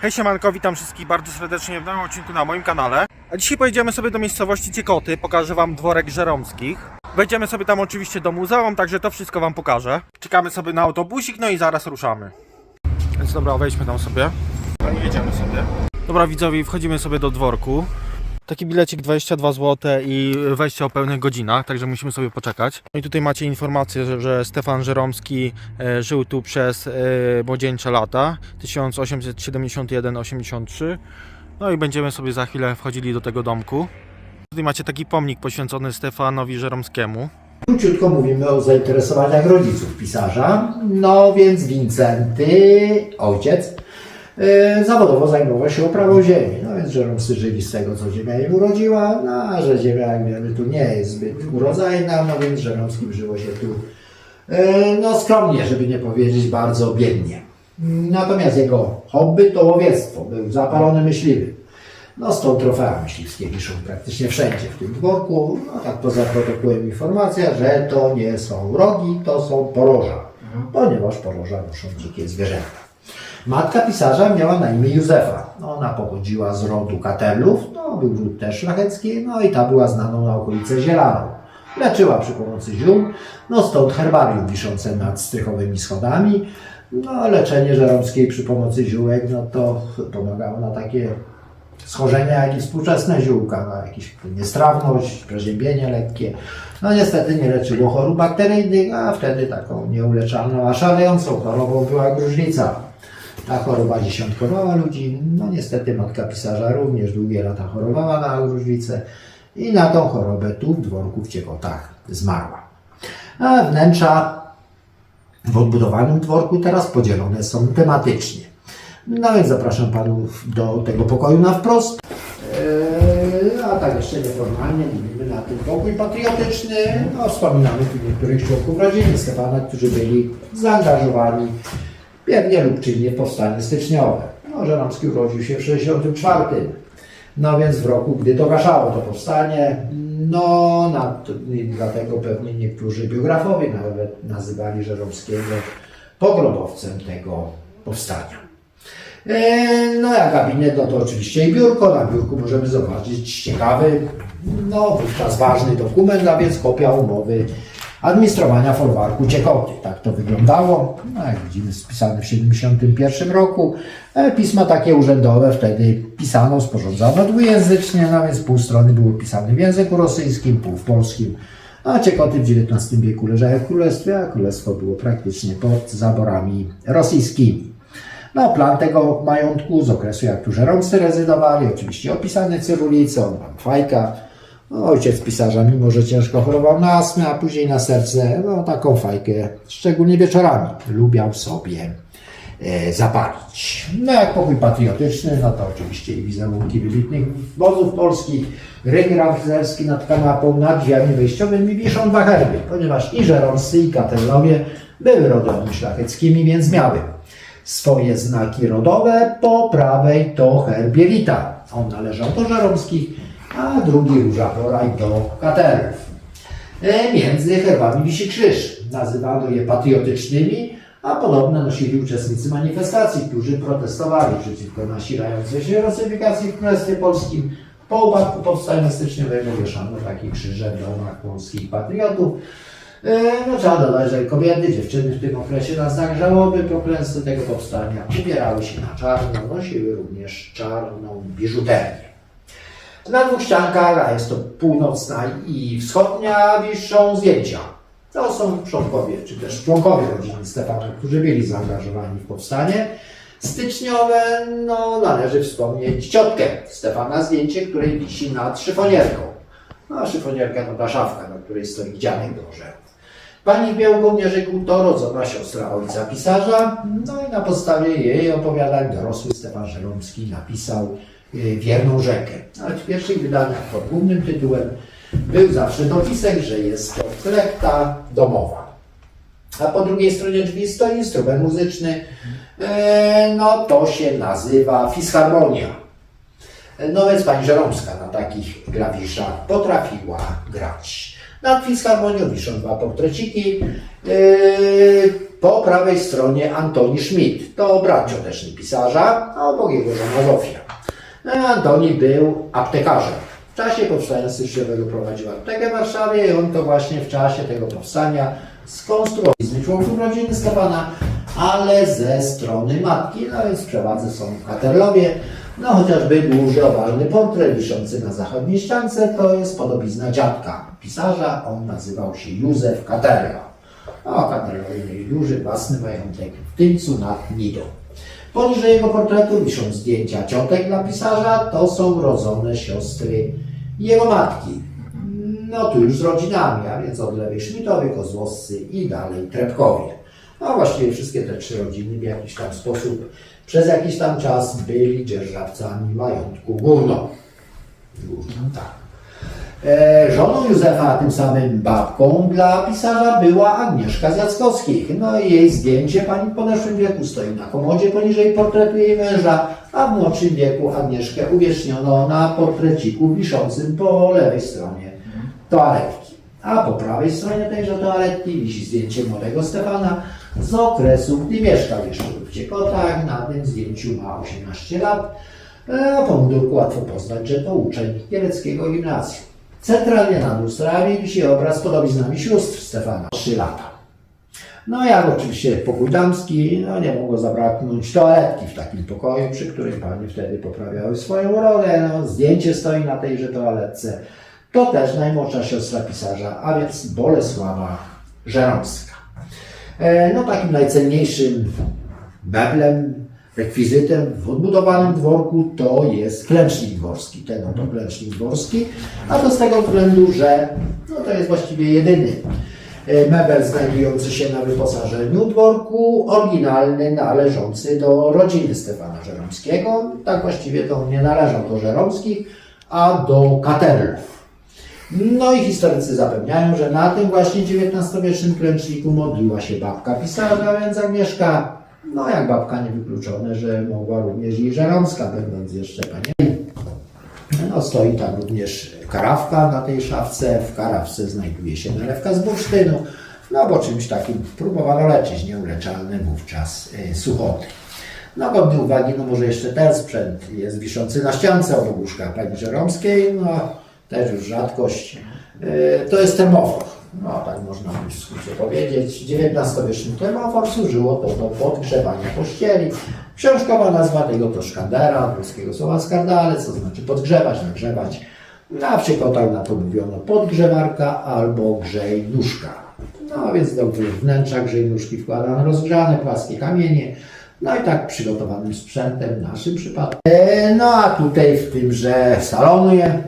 Hej siemanko, witam wszystkich bardzo serdecznie w nowym odcinku na moim kanale. A dzisiaj pojedziemy sobie do miejscowości Ciekoty, pokażę wam dworek Żeromskich. Wejdziemy sobie tam oczywiście do muzeum, także to wszystko wam pokażę. Czekamy sobie na autobusik, no i zaraz ruszamy. Więc dobra, wejdźmy tam sobie. Jedziemy sobie. Dobra widzowie, wchodzimy sobie do dworku. Taki bilecik 22 zł i wejście o pełnych godzinach, także musimy sobie poczekać. No i tutaj macie informację, że, że Stefan Żeromski e, żył tu przez e, młodzieńcze lata 1871-83. No i będziemy sobie za chwilę wchodzili do tego domku. Tutaj macie taki pomnik poświęcony Stefanowi Żeromskiemu. Króciutko mówimy o zainteresowaniach rodziców pisarza. No więc Wincenty, ojciec, zawodowo zajmował się uprawą ziemi. No więc Żeromscy żyli z tego, co ziemia im urodziła, no a że ziemia, jak wiemy, tu nie jest zbyt urodzajna, no więc Żeromskim żyło się tu yy, no skromnie, żeby nie powiedzieć bardzo biednie. Natomiast jego hobby to łowiectwo. Był zapalony myśliwy. No stąd trofea myśliwskie wiszą praktycznie wszędzie w tym dworku. No tak poza protokołem informacja, że to nie są rogi, to są poroża. Ponieważ poroża noszą dzikie zwierzęta. Matka pisarza miała na imię Józefa. Ona pochodziła z rodu Katelów, no był ród też szlachecki, no i ta była znaną na okolice Zielaną. Leczyła przy pomocy ziół, no stąd herbarium wiszące nad strychowymi schodami. No leczenie żeromskiej przy pomocy ziółek, no to pomagało na takie schorzenia, jak i współczesne ziółka, no, jakieś niestrawność, przeziębienie lekkie. No niestety nie leczyło chorób bakteryjnych, a wtedy taką nieuleczalną, a szalejącą chorobą była gruźlica. Ta choroba dziesiątkowała ludzi. No niestety matka pisarza również długie lata chorowała na gruźlicę i na tą chorobę tu w dworku w Ciekotach zmarła. A wnętrza w odbudowanym dworku teraz podzielone są tematycznie. No więc zapraszam Panów do tego pokoju na wprost. Eee, a tak jeszcze nieformalnie mówimy na tym pokój patriotyczny. No, wspominamy tu niektórych członków rodziny Stefana, którzy byli zaangażowani biernie lub czynnie powstanie styczniowe. No, Żeromski urodził się w 1964. No więc w roku, gdy dogaszało to powstanie, no na, i dlatego pewnie niektórzy biografowie nawet nazywali Żeromskiego pogrobowcem tego powstania. E, No a gabinet, no to oczywiście i biurko. Na biurku możemy zobaczyć ciekawy, no wówczas ważny dokument, a więc kopia umowy administrowania folwarku Ciekoty. Tak to wyglądało. No jak widzimy, spisane w 1971 roku. E, Pisma takie urzędowe wtedy pisano, sporządzano dwujęzycznie, no więc pół strony było pisane w języku rosyjskim, pół w polskim. A Ciekoty w XIX wieku leżały w królestwie, a królestwo było praktycznie pod zaborami rosyjskimi. No, plan tego majątku z okresu, jak tu Żeromscy rezydowali, oczywiście opisany cyrulicą, pan Fajka, no, ojciec pisarza, mimo że ciężko chorował na astmę, a później na serce, no taką fajkę, szczególnie wieczorami, lubiał sobie e, zapalić. No jak pokój patriotyczny, no to oczywiście i wizerunki wybitnych wozów polskich, rygraf zerski nad kanapą, nad drzwiami wejściowymi wiszą dwa herby, ponieważ i Żeromscy i Katelowie były rodami szlacheckimi, więc miały swoje znaki rodowe. Po prawej to herb Bielita. On należał do Żeromskich, a drugi Róża Floraj do Katelów. E, Między herbami wisi krzyż. Nazywano je patriotycznymi, a podobne nosili uczestnicy manifestacji, którzy protestowali przeciwko nasilającej się rusyfikacji w Królestwie Polskim. Po upadku powstania styczniowego wieszano takie krzyże w domach polskich patriotów. E, No trzeba dodać, że kobiety, dziewczyny w tym okresie na znak żałoby po klęsce tego powstania ubierały się na czarno, nosiły również czarną biżuterię. Na dwóch ściankach, a jest to północna i wschodnia, wiszą zdjęcia. To są członkowie, czy też członkowie rodziny Stefana, którzy byli zaangażowani w powstanie. Styczniowe, no należy wspomnieć ciotkę Stefana, zdjęcie, której wisi nad szyfonierką. No a szyfonierka to ta szafka, na której stoi dzianek orzechów. Pani w Białogłowniarzyku to rodzona siostra ojca pisarza, no i na podstawie jej opowiadań dorosły Stefan Żeromski napisał Wierną rzekę. Ale w pierwszych wydaniach pod głównym tytułem był zawsze dopisek, że jest to flekta domowa. A po drugiej stronie drzwi stoi instrument muzyczny, e, no to się nazywa fisharmonia. No więc pani Żeromska na takich klawiszach potrafiła grać. Nad fisharmonią wiszą dwa portreciki. Yy, Po prawej stronie Antoni Schmidt, to brat cioteczny pisarza, a obok jego żona Zofia. Antoni był aptekarzem. W czasie powstania styczniowego prowadził aptekę w Warszawie i on to właśnie w czasie tego powstania skonstruował członków rodziny Stefana, ale ze strony matki, no więc w przewadze są Katerlowie, no chociażby duży owalny portret wiszący na zachodniej ściance, to jest podobizna dziadka pisarza, on nazywał się Józef Katerla. No, Katerlowie mieli duży własny majątek w Tyńcu nad Nidą. Poniżej jego portretu wiszą zdjęcia ciotek dla pisarza, to są rodzone siostry jego matki. No tu już z rodzinami, a więc od lewej Szmitowie, Kozłowscy i dalej Trepkowie. No właściwie wszystkie te trzy rodziny w jakiś tam sposób przez jakiś tam czas byli dzierżawcami majątku górną. Górną, tak. E, żoną Józefa, a tym samym babką dla pisarza była Agnieszka z Jackowskich. No i jej zdjęcie pani w podeszłym wieku stoi na komodzie poniżej portretu jej męża, a w młodszym wieku Agnieszkę uwieczniono na portreciku wiszącym po lewej stronie toaletki. A po prawej stronie tejże toaletki wisi zdjęcie młodego Stefana z okresu, gdy mieszkał jeszcze w Ciekotach. Na tym zdjęciu ma 18 lat. E, A po mundurku łatwo poznać, że to uczeń kieleckiego gimnazjum. Centralnie nad lustrami wisi obraz z podobiznami sióstr Stefana. 3 lata. No jak oczywiście pokój damski, no nie mogło zabraknąć toaletki w takim pokoju, przy którym panie wtedy poprawiały swoją urodę. No, zdjęcie stoi na tejże toaletce. To też najmłodsza siostra pisarza, a więc Bolesława Żeromska. E, No takim najcenniejszym meblem, rekwizytem w odbudowanym dworku to jest klęcznik dworski, ten oto klęcznik dworski, a to z tego względu, że no to jest właściwie jedyny e, mebel znajdujący się na wyposażeniu dworku, oryginalny, należący do rodziny Stefana Żeromskiego. Tak właściwie to nie należał do Żeromskich, a do Katerlów. No i historycy zapewniają, że na tym właśnie XIX-wiecznym klęczniku modliła się babka pisarza, więc Agnieszka, no jak babka niewykluczone, że mogła również i Żeromska, będąc jeszcze panią. No, stoi tam również karawka na tej szafce. W karawce znajduje się nalewka z bursztynu. No bo czymś takim próbowano leczyć nieuleczalne wówczas y, suchoty. No godny uwagi, no może jeszcze ten sprzęt jest wiszący na ściance obok łóżka pani Żeromskiej. No też już rzadkość. Y, To jest termofor. No tak można w skrócie powiedzieć. XIX-wieczny termofor służyło to do podgrzewania pościeli. Książkowa nazwa tego to szkandera, polskiego słowa skandale, co znaczy podgrzewać, nagrzewać. Na przykładach na to mówiono podgrzewarka albo grzej nóżka. No więc do wnętrza grzej nóżki wkładano rozgrzane płaskie kamienie. No i tak przygotowanym sprzętem w naszym przypadku. E, No a tutaj w tymże salonie,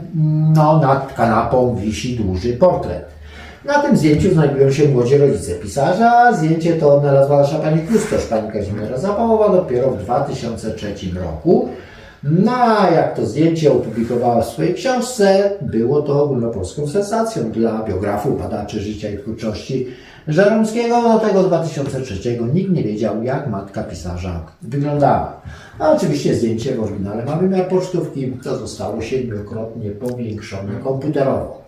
no nad kanapą wisi duży portret. Na tym zdjęciu znajdują się młodzi rodzice pisarza. Zdjęcie to odnalazła nasza pani kustosz, pani Kazimiera Zapałowa dopiero w 2003 roku. No a jak to zdjęcie opublikowała w swojej książce, było to ogólnopolską sensacją dla biografów, badaczy życia i twórczości Żeromskiego. Do tego 2003 nikt nie wiedział, jak matka pisarza wyglądała. A oczywiście zdjęcie w oryginale ma wymiar pocztówki, co zostało siedmiokrotnie powiększone komputerowo.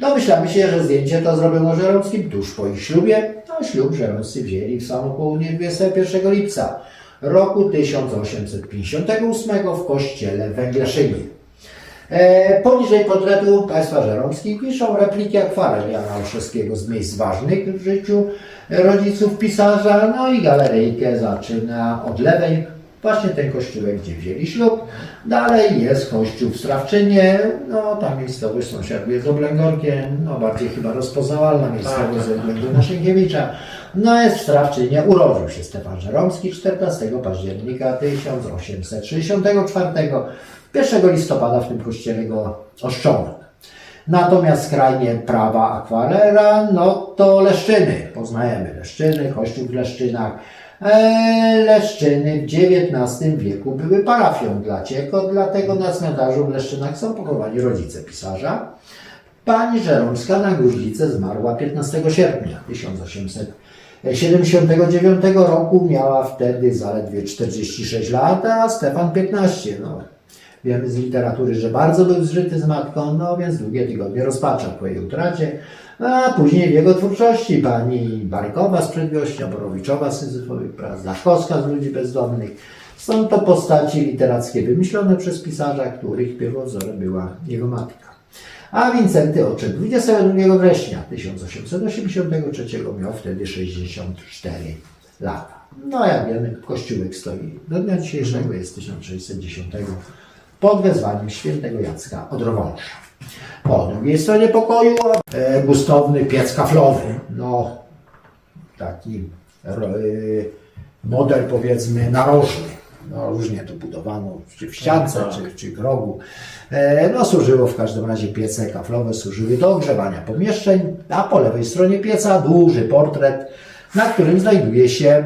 Domyślamy się, że zdjęcie to zrobiono Żeromskim tuż po ich ślubie, a ślub Żeromscy wzięli w samo południe 21 lipca roku 1858 w kościele w Węgleszynie. E, poniżej portretu państwa żeromskich wiszą repliki akwarel Jana Olszewskiego z miejsc ważnych w życiu rodziców pisarza, no i galeryjkę zaczyna od lewej właśnie ten kościółek, gdzie wzięli ślub. Dalej jest kościół w Strawczynie, no ta miejscowość sąsiaduje z Oblęgorkiem, no bardziej chyba rozpoznawalna miejscowość ze względu na Sienkiewicza. No jest w Strawczynie, urodził się Stefan Żeromski 14 października 1864 1 listopada w tym kościele go oszczono. Natomiast skrajnie prawa akwarela, no to Leszczyny. Poznajemy Leszczyny, kościół w Leszczynach. E, Leszczyny w XIX wieku były parafią dla Ciekot, dlatego na cmentarzu w Leszczynach są pochowani rodzice pisarza. Pani Żeromska na gruźlicę zmarła 15 sierpnia 1879 roku. Miała wtedy zaledwie 46 lat, a Stefan 15. No, Wiemy z literatury, że bardzo był zżyty z matką, no więc długie tygodnie rozpaczał po jej utracie. A później w jego twórczości pani Barykowa z Przedwiościa, Borowiczowa z Syzyfowych Prac, z Ludzi Bezdomnych. Są to postaci literackie wymyślone przez pisarza, których pierwowzorem była jego matka. A Wincenty odszedł 22 września 1883 miał wtedy 64 lata. No jak wiemy, kościółek stoi do dnia dzisiejszego, jest 1610 pod wezwaniem świętego Jacka Odrowąsza. Po drugiej stronie pokoju e, gustowny piec kaflowy. No, taki y, model powiedzmy narożny. No, różnie to budowano, czy w ściance, czy, czy w rogu. E, No, służyło w każdym razie piece kaflowe, służyły do ogrzewania pomieszczeń, a po lewej stronie pieca duży portret, na którym znajduje się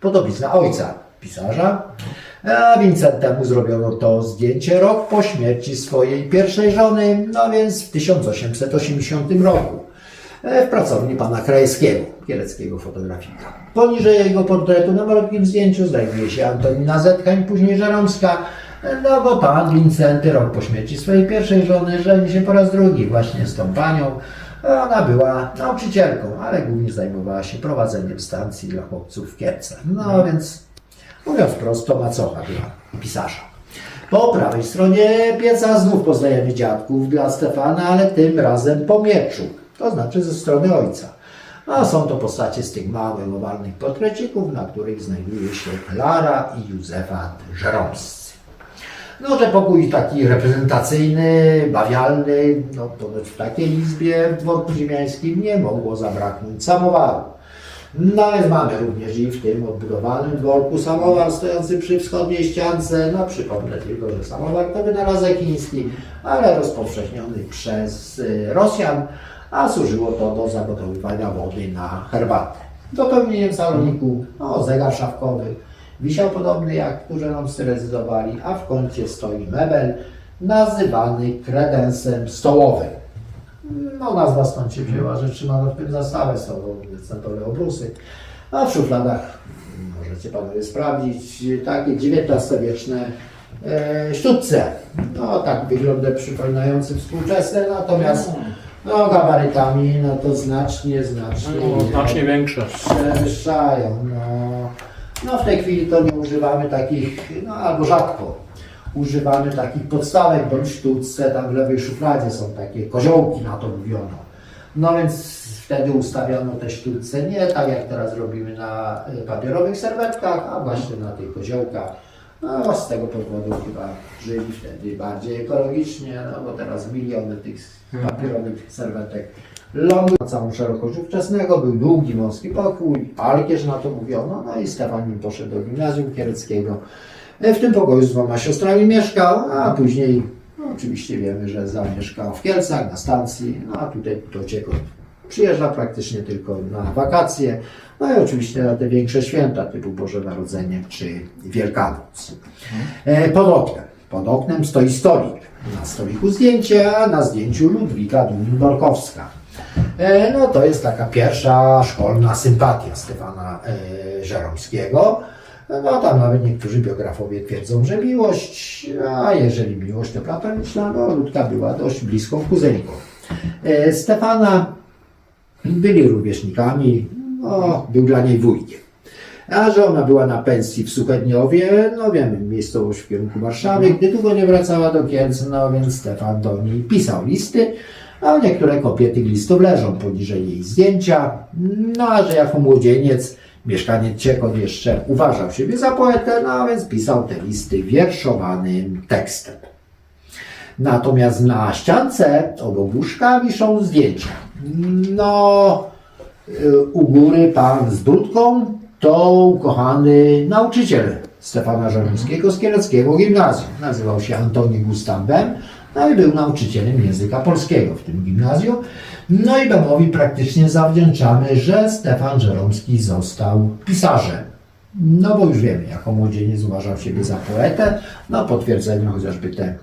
podobizna ojca pisarza. A Wincentemu zrobiono to zdjęcie rok po śmierci swojej pierwszej żony, no więc w 1880 roku e, w pracowni pana Krajewskiego, kieleckiego fotografika. Poniżej jego portretu na malutkim zdjęciu znajduje się Antonina Zetkań, później Żeromska, no bo pan Wincenty rok po śmierci swojej pierwszej żony żeni się po raz drugi właśnie z tą panią. Ona była nauczycielką, ale głównie zajmowała się prowadzeniem stacji dla chłopców w Kielcach. No więc, mówiąc prosto, macocha była pisarza. Po prawej stronie pieca znów poznajemy dziadków dla Stefana, ale tym razem po mieczu, to znaczy ze strony ojca. A są to postacie z tych małych, owalnych portrecików, na których znajduje się Klara i Józefa Żeromscy. No, że pokój taki reprezentacyjny, bawialny, no ponoć w takiej izbie w dworku ziemiańskim nie mogło zabraknąć samowaru. No więc mamy również i w tym odbudowanym dworku samowar stojący przy wschodniej ściance. No przypomnę tylko, że samowar to wynalazek chiński, ale rozpowszechniony przez y, Rosjan, a służyło to do zagotowywania wody na herbatę. Dopełnieniem saloniku, no, zegar szafkowy, wisiał podobny jak tu żeromscy rezydowali, a w kącie stoi mebel nazywany kredensem stołowym. No nazwa stąd się wzięła, że trzymano w tym zastawę stołową, centrowe obrusy. A w szufladach, możecie panowie sprawdzić, takie XIX-wieczne e, sztućce. No tak wygląda przypominające współczesne, natomiast no gabarytami, no to znacznie, znacznie, No, znacznie większe. przewyższają. No. no w tej chwili to nie używamy takich, no albo rzadko używamy takich podstawek, bądź w sztuczce, tam w lewej szufladzie są takie koziołki, na to mówiono. No więc wtedy ustawiano te sztuczce nie tak jak teraz robimy na y, papierowych serwetkach, a właśnie na tych koziołkach. No z tego powodu chyba żyli wtedy bardziej ekologicznie, no bo teraz miliony tych papierowych serwetek lądu na całą szerokość ówczesnego, był długi, wąski pokój, Alkierz na to mówiono, no i Stefanin poszedł do gimnazjum kiereckiego. E, W tym pokoju z dwoma siostrami mieszkał, a później no, oczywiście wiemy, że zamieszkał w Kielcach na stacji, no a tutaj do Ciekot przyjeżdża praktycznie tylko na wakacje, no i oczywiście na te większe święta typu Boże Narodzenie czy Wielkanoc. E, Pod oknem, pod oknem stoi stolik. Na stoliku zdjęcie, a na zdjęciu Ludwika Dunin-Borkowska. E, No to jest taka pierwsza szkolna sympatia Stefana Żeromskiego. No tam nawet niektórzy biografowie twierdzą, że miłość, a jeżeli miłość to platoniczna, no Ludka była dość bliską kuzynką. E, Stefana byli rówieśnikami, no, był dla niej wujkiem. A że ona była na pensji w Suchedniowie, no wiemy, miejscowość w kierunku Warszawy, gdy długo nie wracała do Kielc, no więc Stefan do niej pisał listy, a niektóre kopie tych listów leżą poniżej jej zdjęcia. No a że jako młodzieniec mieszkaniec Ciekot jeszcze uważał siebie za poetę, no więc pisał te listy wierszowanym tekstem. Natomiast na ściance obok łóżka wiszą zdjęcia. No, y, u góry pan z brudką to ukochany nauczyciel Stefana Żeromskiego z Kieleckiego Gimnazjum. Nazywał się Antoni Gustaw Bem, no i był nauczycielem języka polskiego w tym gimnazjum. No i Bemowi praktycznie zawdzięczamy, że Stefan Żeromski został pisarzem. No bo już wiemy, jako młodzieniec uważał siebie za poetę, no potwierdzają chociażby te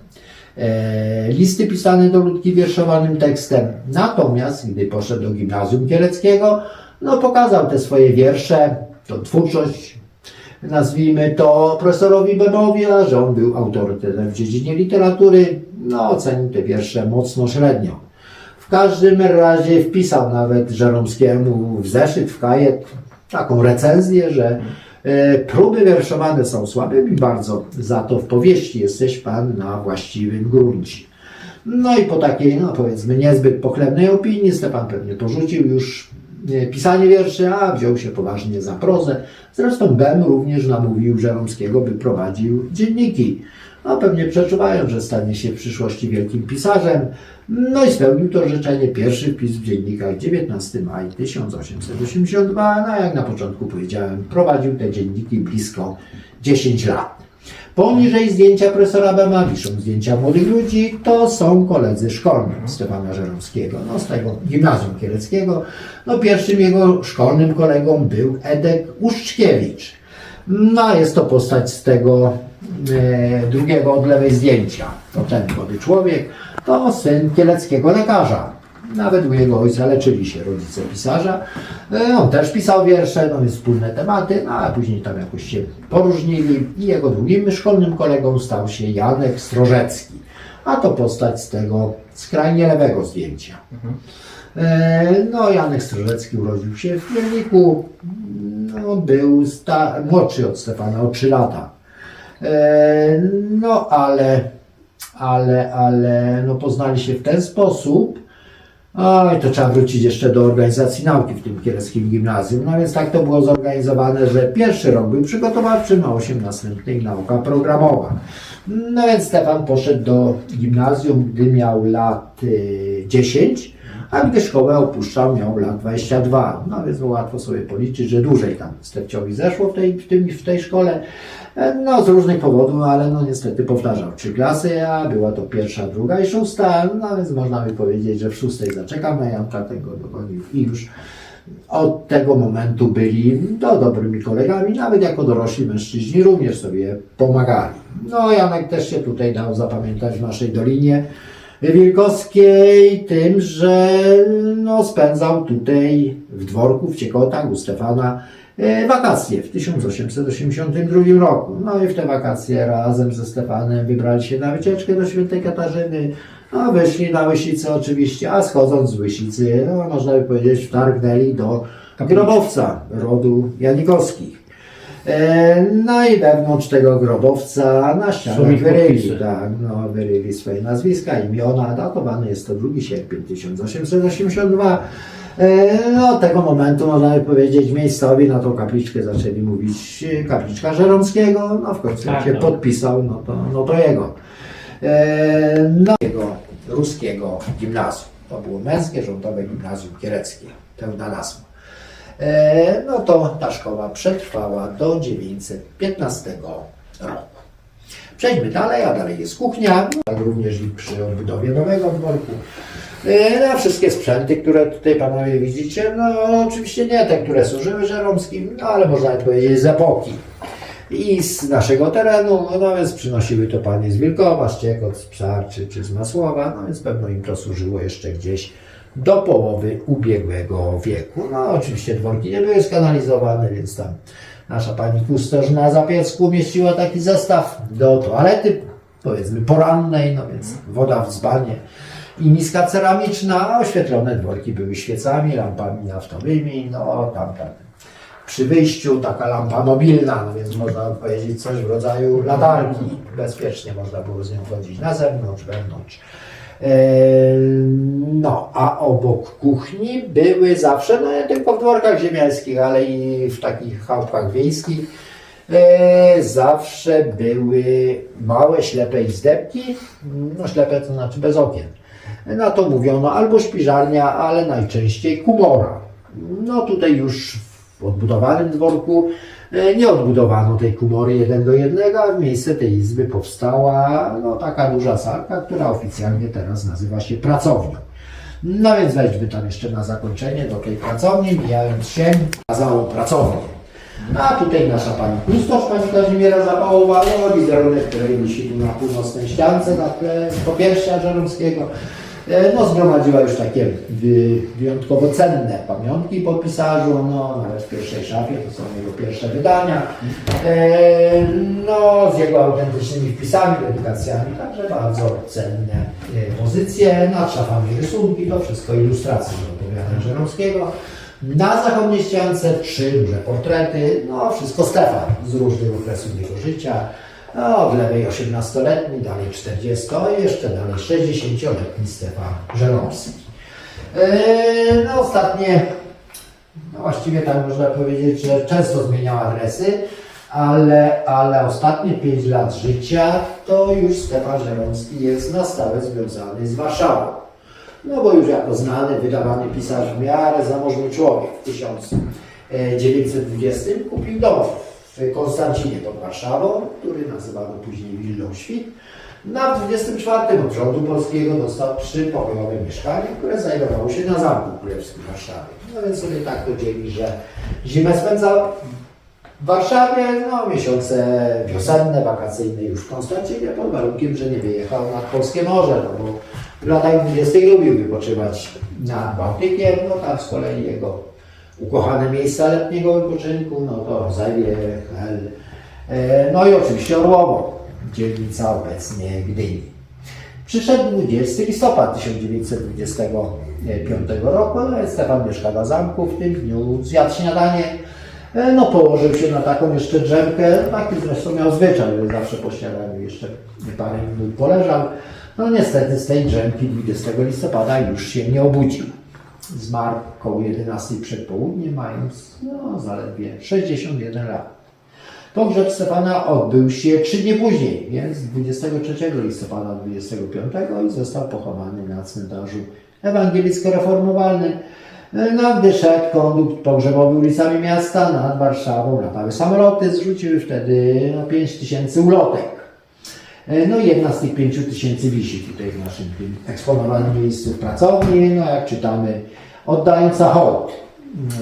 e, listy pisane do ludki wierszowanym tekstem. Natomiast gdy poszedł do gimnazjum kieleckiego, no pokazał te swoje wiersze, tą twórczość nazwijmy to profesorowi Bemowi, a że on był autorytetem w dziedzinie literatury, no ocenił te wiersze mocno średnio. W każdym razie wpisał nawet Żeromskiemu w zeszyt, w kajet taką recenzję, że e, próby wierszowane są słabymi bardzo, za to w powieści jesteś pan na właściwym gruncie. No i po takiej, no powiedzmy, niezbyt pochlebnej opinii Stefan pewnie porzucił już e, pisanie wierszy, a wziął się poważnie za prozę. Zresztą Bem również namówił Żeromskiego, by prowadził dzienniki. No pewnie przeczuwając, że stanie się w przyszłości wielkim pisarzem. No i spełnił to życzenie. Pierwszy wpis w dziennikach 19 maj 1882. No jak na początku powiedziałem, prowadził te dzienniki blisko 10 lat. Poniżej zdjęcia profesora Bema wiszą zdjęcia młodych ludzi. To są koledzy szkolni Stefana Żeromskiego, no z tego gimnazjum kieleckiego. No pierwszym jego szkolnym kolegą był Edek Uszczkiewicz. No a jest to postać z tego drugiego od lewej zdjęcia. To ten młody człowiek, to syn kieleckiego lekarza. Nawet u jego ojca leczyli się rodzice pisarza. E, On też pisał wiersze, no więc wspólne tematy, no a później tam jakoś się poróżnili i jego drugim szkolnym kolegą stał się Janek Strożecki. A to postać z tego skrajnie lewego zdjęcia. E, No, Janek Strożecki urodził się w Mielniku. No, był młodszy od Stefana o 3 lata. E, No, ale, ale, ale, no poznali się w ten sposób. Oj, to trzeba wrócić jeszcze do organizacji nauki w tym kieleckim gimnazjum. No więc tak to było zorganizowane, że pierwszy rok był przygotowawczy, na 8 następnych nauka programowa. No więc Stefan poszedł do gimnazjum, gdy miał lat y, 10, a gdy szkołę opuszczał, miał lat 22. No więc łatwo sobie policzyć, że dłużej tam Stefciowi zeszło w tej, w, tym, w tej szkole. E, No z różnych powodów, ale no niestety powtarzał trzy klasy, a była to pierwsza, druga i szósta. No więc można by powiedzieć, że w szóstej zaczekam na Janka, tego dogonił i już od tego momentu byli no, dobrymi kolegami, nawet jako dorośli mężczyźni również sobie pomagali. No Janek też się tutaj dał zapamiętać w naszej Dolinie Wilkowskiej tym, że no, spędzał tutaj w dworku w Ciekotach u Stefana e, wakacje w 1882 roku. No i w te wakacje razem ze Stefanem wybrali się na wycieczkę do Świętej Katarzyny. No, wyszli na Łysicy oczywiście, a schodząc z Łysicy, no, można by powiedzieć, wtargnęli do grobowca rodu Janikowskich. E, No i wewnątrz tego grobowca na ścianach Słowik wyryli, podpisy. tak, no, wyryli swoje nazwiska, imiona, datowane jest to 2 sierpień 1882. E, No, od tego momentu można by powiedzieć miejscowi na tą kapliczkę zaczęli mówić e, kapliczka Żeromskiego, no w końcu jak Tak, się no. podpisał, no to, no to jego. E, No, jego ruskiego gimnazjum. To było męskie rządowe gimnazjum kiereckie, pełna nazwa. E, No to ta szkoła przetrwała do 915 roku. Przejdźmy dalej, a dalej jest kuchnia, no, tak również i przy odbudowie nowego dworku. E, No, wszystkie sprzęty, które tutaj panowie widzicie, no oczywiście nie te, które służyły żeromskim, no ale można powiedzieć z epoki. I z naszego terenu, no więc przynosiły to panie z Wilkowa, z Ciekot, z Pszarczy czy z Masłowa, no więc pewno im to służyło jeszcze gdzieś do połowy ubiegłego wieku. No oczywiście dworki nie były skanalizowane, więc tam nasza pani kustosz na Zapiecku mieściła taki zestaw do toalety, powiedzmy porannej, no więc woda w dzbanie i miska ceramiczna, a oświetlone dworki były świecami, lampami naftowymi, no tam, tam. Przy wyjściu taka lampa mobilna, no więc można powiedzieć coś w rodzaju latarki. Bezpiecznie można było z nią chodzić na zewnątrz, wewnątrz. No, a obok kuchni były zawsze, no nie tylko w dworkach ziemiańskich, ale i w takich chałupach wiejskich, eee, zawsze były małe, ślepe izdebki, no ślepe to znaczy bez okien. Na to mówiono albo szpiżarnia, ale najczęściej kumora. No tutaj już w odbudowanym dworku e, nie odbudowano tej kumory jeden do jednego, a w miejsce tej izby powstała no, taka duża salka, która oficjalnie teraz nazywa się pracownią. No więc wejdźmy tam jeszcze na zakończenie do tej pracowni, mijając się kazałą pracownię. A tutaj nasza pani kustosz, pani Kazimiera Zapałowa, no wizerunek, który wisi tu na północnej ściance, na tle popiersia Żeromskiego. E, No, zgromadziła już takie wy- wyjątkowo cenne pamiątki po pisarzu, no, nawet w pierwszej szafie, to są jego pierwsze wydania. E, No, z jego autentycznymi wpisami, dedykacjami, także bardzo cenne e, pozycje. Nad szafami rysunki, to wszystko ilustracje do opowiadań Żeromskiego. Na zachodniej ściance trzy duże portrety, no wszystko Stefan z różnych okresów jego życia. No, w lewej 18-letni, dalej 40 i jeszcze dalej 60-letni Stefan Żeromski. Yy, no ostatnie, no właściwie tak można powiedzieć, że często zmieniał adresy, ale, ale ostatnie 5 lat życia to już Stefan Żeromski jest na stałe związany z Warszawą. No bo już jako znany, wydawany pisarz w miarę zamożny człowiek w 1920 kupił dom Konstancinie pod Warszawą, który nazywano później Willą Świt. Na 24 od rządu polskiego dostał trzypokojowe mieszkanie, które znajdowało się na Zamku Królewskim w Warszawie. No więc sobie tak to dzieli, że zimę spędzał w Warszawie, no miesiące wiosenne, wakacyjne już w Konstancinie, pod warunkiem, że nie wyjechał nad Polskie Morze, no bo w latach 20 lubił wypoczywać nad Bałtykiem, no tam z kolei jego ukochane miejsca letniego wypoczynku, no to Zawie, Hel, e, no i oczywiście Orłowo, dzielnica obecnie Gdyni. Przyszedł 20 listopad 1925 roku, i Stefan mieszka na zamku, w tym dniu zjadł śniadanie, E, no położył się na taką jeszcze drzemkę, taki zresztą miał zwyczaj, zawsze po śniadaniu jeszcze parę minut poleżał. No niestety z tej drzemki 20 listopada już się nie obudził. Zmarł koło 11 przed południem, mając no, zaledwie 61 lat. Pogrzeb Stefana odbył się trzy dni później, więc 23 listopada 25 i został pochowany na cmentarzu ewangelicko-reformowalnym. No, gdy szedł kondukt pogrzebowy ulicami miasta nad Warszawą, latały samoloty, zrzuciły wtedy no, 5 tysięcy ulotek. No i jedna z tych 5 tysięcy wisi tutaj w naszym eksponowanym miejscu w pracowni, no jak czytamy, oddająca hołd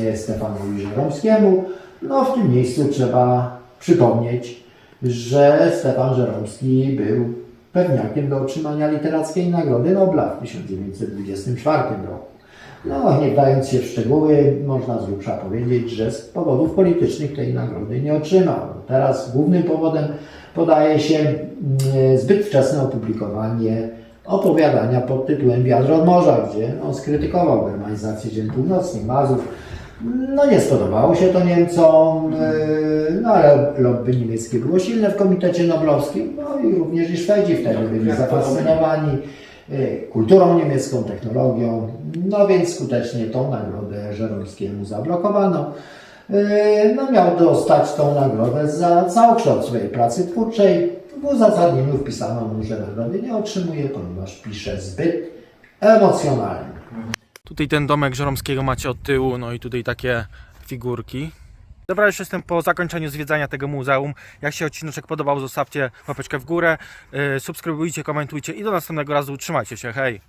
e, Stefanowi Żeromskiemu. No w tym miejscu trzeba przypomnieć, że Stefan Żeromski był pewniakiem do otrzymania literackiej Nagrody Nobla w 1924 roku. No, nie wdając się w szczegóły, można z grubsza powiedzieć, że z powodów politycznych tej nagrody nie otrzymał. Teraz głównym powodem podaje się mm, zbyt wczesne opublikowanie opowiadania pod tytułem Wiatr od morza, gdzie on skrytykował germanizację ziem północnych, Mazów. No nie spodobało się to Niemcom, yy, no ale lobby niemieckie było silne w Komitecie Noblowskim, no i również i Szwedzi wtedy byli zafascynowani y, kulturą niemiecką, technologią, no więc skutecznie tą nagrodę Żeromskiemu zablokowano. Y, No miał dostać tą nagrodę za całokształt swojej pracy twórczej. W uzasadnieniu wpisano mu, że nagrody nie otrzymuje, ponieważ pisze zbyt emocjonalnie. Tutaj ten domek Żeromskiego macie od tyłu, no i tutaj takie figurki. Dobra, już jestem po zakończeniu zwiedzania tego muzeum. Jak się odcineczek podobał, zostawcie łapeczkę w górę, yy, subskrybujcie, komentujcie i do następnego razu. Trzymajcie się, hej!